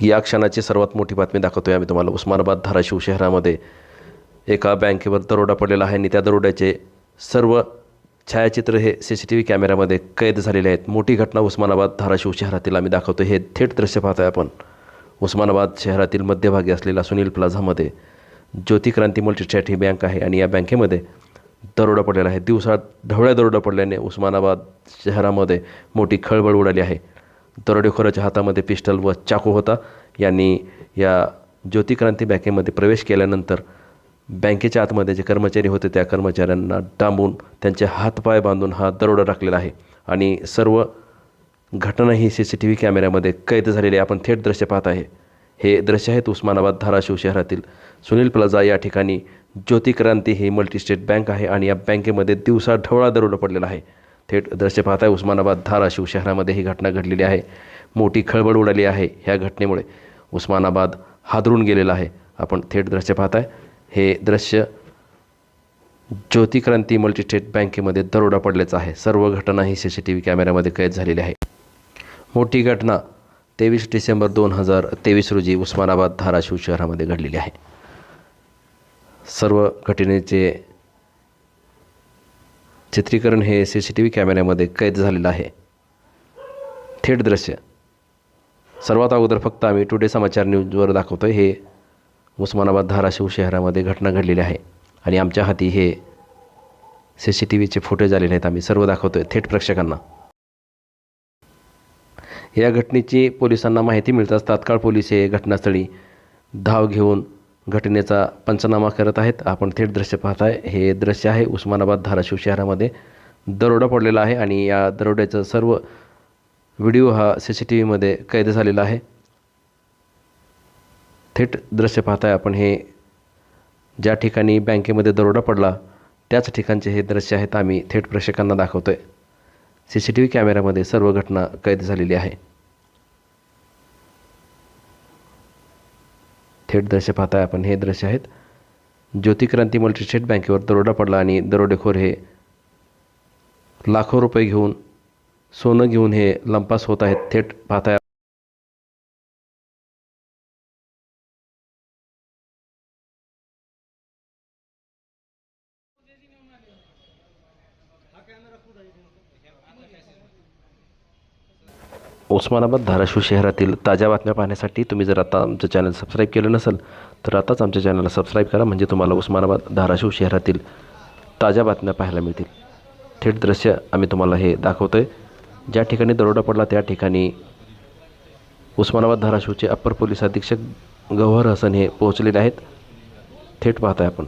या क्षणाची सर्वात मोठी बातमी दाखवतोय आम्ही तुम्हाला. उस्मानाबाद धाराशिव शहरामध्ये एका बँकेवर दरोडा पडलेला आहे आणि त्या दरोड्याचे सर्व छायाचित्र हे सी सी टी व्ही कॅमेऱ्यामध्ये कैद झालेले आहेत. मोठी घटना उस्मानाबाद धाराशिव शहरातील आम्ही दाखवतो हे थेट दृश्य पाहतोय आपण. उस्मानाबाद शहरातील मध्यभागी असलेला सुनील प्लाझामध्ये ज्योती क्रांती मल्टीस्टॅट ही बँक आहे आणि या बँकेमध्ये दरोडा पडलेला आहे. दिवसात ढवळ्या दरोडा पडल्याने उस्मानाबाद शहरामध्ये मोठी खळबळ उडाली आहे. दरोडेखोराच्या हातामध्ये पिस्टल व चाकू होता. यांनी या ज्योती क्रांती बँकेमध्ये प्रवेश केल्यानंतर बँकेच्या आतमध्ये जे कर्मचारी होते त्या कर्मचाऱ्यांना डांबून त्यांचे हातपाय बांधून हा दरोडा टाकलेला आहे. आणि सर्व घटना ही सी सी टी व्ही कॅमेऱ्यामध्ये कैद झालेली आपण थेट दृश्य पाहत आहे. हे दृश्य आहेत उस्मानाबाद धाराशिव शहरातील सुनील प्लाझा या ठिकाणी. ज्योती क्रांती ही मल्टीस्टेट बँक आहे आणि या बँकेमध्ये दिवसा ढवळा दरोडा पडलेला आहे. थेट दृश्य पाहत आहे उस्मानाबाद धाराशिव शहरामध्ये ही घटना घडलेली आहे. मोठी खळबळ उडाली आहे ह्या घटनेमुळे. उस्मानाबाद हादरून गेलेला आहे. आपण थेट दृश्य पाहत आहे हे दृश्य ज्योती क्रांती मल्टीस्टेट बँकेमध्ये दरोडा पडल्याचं आहे. सर्व घटना ही सी सी टी व्ही कॅमेऱ्यामध्ये कैद झालेली आहे. मोठी घटना तेवीस डिसेंबर दोन हजार तेवीस रोजी उस्मानाबाद धाराशिव शहरामध्ये घडलेली आहे. सर्व घटनेचे चित्रीकरण हे सी सी टी व्ही कॅमेऱ्यामध्ये कैद झालेलं आहे. थेट दृश्य. सर्वात अगोदर फक्त आम्ही टुडे समाचार न्यूजवर दाखवतो आहे हे उस्मानाबाद धाराशिव शहरामध्ये घटना घडलेली आहे. आणि आमच्या हाती हे सी सी टी व्हीचे फुटेज आलेले आहेत. आम्ही सर्व दाखवतो आहे थेट प्रेक्षकांना. या घटनेची पोलिसांना माहिती मिळताच तात्काळ पोलीस हे घटनास्थळी धाव घेऊन घटनेचा पंचनामा करत आहेत. आपण थेट दृश्य पाहताय. हे दृश्य आहे उस्मानाबाद धाराशिव शहरामध्ये. दरोडा पडलेला आहे आणि या दरोड्याचा सर्व व्हिडिओ हा सी सी टी व्हीमध्ये कैद झालेला आहे. थेट दृश्य पाहताय आपण हे. ज्या ठिकाणी बँकेमध्ये दरोडा पडला त्याच ठिकाणचे हे दृश्य आहेत. आम्ही थेट प्रेक्षकांना दाखवतो आहे सी सी टी व्ही कॅमेऱ्यामध्ये सर्व घटना कैद झालेली आहे. थेट दृश्य पाहताय आपण. हे दृश्य आहेत. ज्योती क्रांती मल्टीस्टेट बँकेवर दरोडा पडला आणि दरोडेखोर हे लाखो रुपये घेऊन सोनं घेऊन हे लंपास होत आहेत. थेट पाहताय उस्मानाबाद धाराशिव शहरातील ताज्या बातम्या पाहण्यासाठी तुम्ही जर आता आमचं चॅनल सबस्क्राईब केलं नसेल तर आताच आमच्या चॅनलला सबस्क्राईब करा. म्हणजे तुम्हाला उस्मानाबाद धाराशिव शहरातील ताज्या बातम्या पाहायला मिळतील. थेट दृश्य आम्ही तुम्हाला हे दाखवतो आहे ज्या ठिकाणी दरोडा पडला त्या ठिकाणी उस्मानाबाद धाराशिवचे अप्पर पोलीस अधीक्षक गौहर हसन हे पोहोचलेले आहेत. थेट पाहताय आपण.